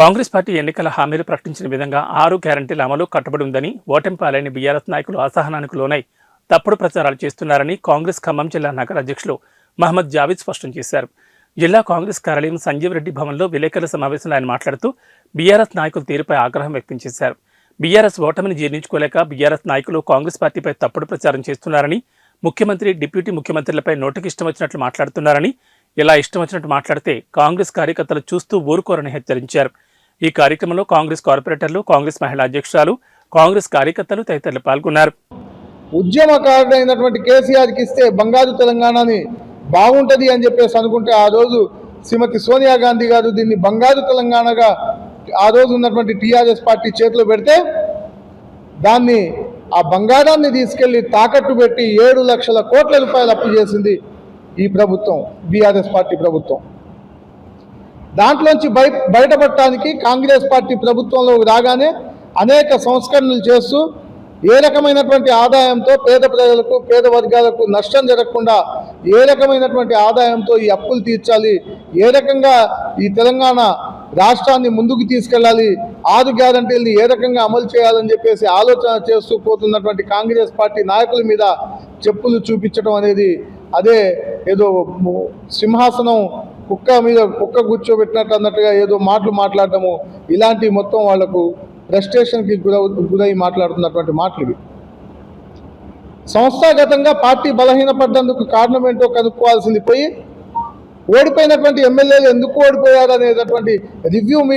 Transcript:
Congress party ఎన్నికల హామీలు ప్రకటించిన విధంగా ఆరు గ్యారంటీల అమలు కట్టుబడి ఉందని ఓటమి పాలైన బీఆర్ఎస్ నాయకులు అసహనానికి లోనై తప్పుడు ప్రచారాలు చేస్తున్నారని కాంగ్రెస్ ఖమ్మం జిల్లా నగర అధ్యక్షులు మహమ్మద్ జావీద్ స్పష్టం చేశారు. జిల్లా కాంగ్రెస్ కార్యాలయం సంజీవ్ రెడ్డి భవన్లో విలేకరుల సమావేశంలో ఆయన మాట్లాడుతూ బీఆర్ఎస్ నాయకుల తీరుపై ఆగ్రహం వ్యక్తం చేశారు. బీఆర్ఎస్ ఓటమిని జీర్ణించుకోలేక బీఆర్ఎస్ నాయకులు కాంగ్రెస్ పార్టీపై తప్పుడు ప్రచారం చేస్తున్నారని ముఖ్యమంత్రి డిప్యూటీ ముఖ్యమంత్రులపై నోటికి ఇష్టం వచ్చినట్లు మాట్లాడుతున్నారని ఇలా ఇష్టం వచ్చినట్టు మాట్లాడితే కాంగ్రెస్ కార్యకర్తలు చూస్తూ ఊరుకోరని హెచ్చరించారు. ఈ కార్యక్రమంలో కాంగ్రెస్ కార్పొరేటర్లు కాంగ్రెస్ మహిళా అధ్యక్షురాలు కాంగ్రెస్ కార్యకర్తలు తదితరులు పాల్గొన్నారు. ఉద్యమకారుడైనటువంటి కేసీఆర్కి ఇస్తే బంగారు తెలంగాణని బాగుంటుంది అని చెప్పేసి అనుకుంటే ఆ రోజు శ్రీమతి సోనియా గాంధీ గారు దీన్ని బంగారు తెలంగాణగా ఆ రోజు ఉన్నటువంటి టీఆర్ఎస్ పార్టీ చేతిలో పెడితే దాన్ని ఆ బంగారాన్ని తీసుకెళ్ళి తాకట్టు పెట్టి ఏడు లక్షల కోట్ల రూపాయలు అప్పు చేసింది ఈ ప్రభుత్వం బీఆర్ఎస్ పార్టీ ప్రభుత్వం. దాంట్లోంచి బయ బయటపడటానికి కాంగ్రెస్ పార్టీ ప్రభుత్వంలో రాగానే అనేక సంస్కరణలు చేస్తూ ఏ రకమైనటువంటి ఆదాయంతో పేద ప్రజలకు పేద వర్గాలకు నష్టం జరగకుండా ఏ రకమైనటువంటి ఆదాయంతో ఈ అప్పులు తీర్చాలి ఏ రకంగా ఈ తెలంగాణ రాష్ట్రాన్ని ముందుకు తీసుకెళ్ళాలి ఆరు గ్యారంటీలని ఏ రకంగా అమలు చేయాలని చెప్పేసి ఆలోచన చేస్తూ పోతున్నటువంటి కాంగ్రెస్ పార్టీ నాయకుల మీద చెప్పులు చూపించడం అనేది అదే ఏదో సింహాసనం కుక్క మీద కుక్క కూర్చోబెట్టినట్టు అన్నట్టుగా ఏదో మాటలు మాట్లాడటము ఇలాంటి మొత్తం వాళ్ళకు ఫ్రస్ట్రేషన్కి గురవు గురై మాట్లాడుతున్నటువంటి మాటలు ఇవి. సంస్థాగతంగా పార్టీ బలహీనపడ్డందుకు కారణం ఏంటో కనుక్కోవాల్సింది పోయి ఓడిపోయినటువంటి ఎమ్మెల్యేలు ఎందుకు ఓడిపోయారు అనేటటువంటి రివ్యూ మీ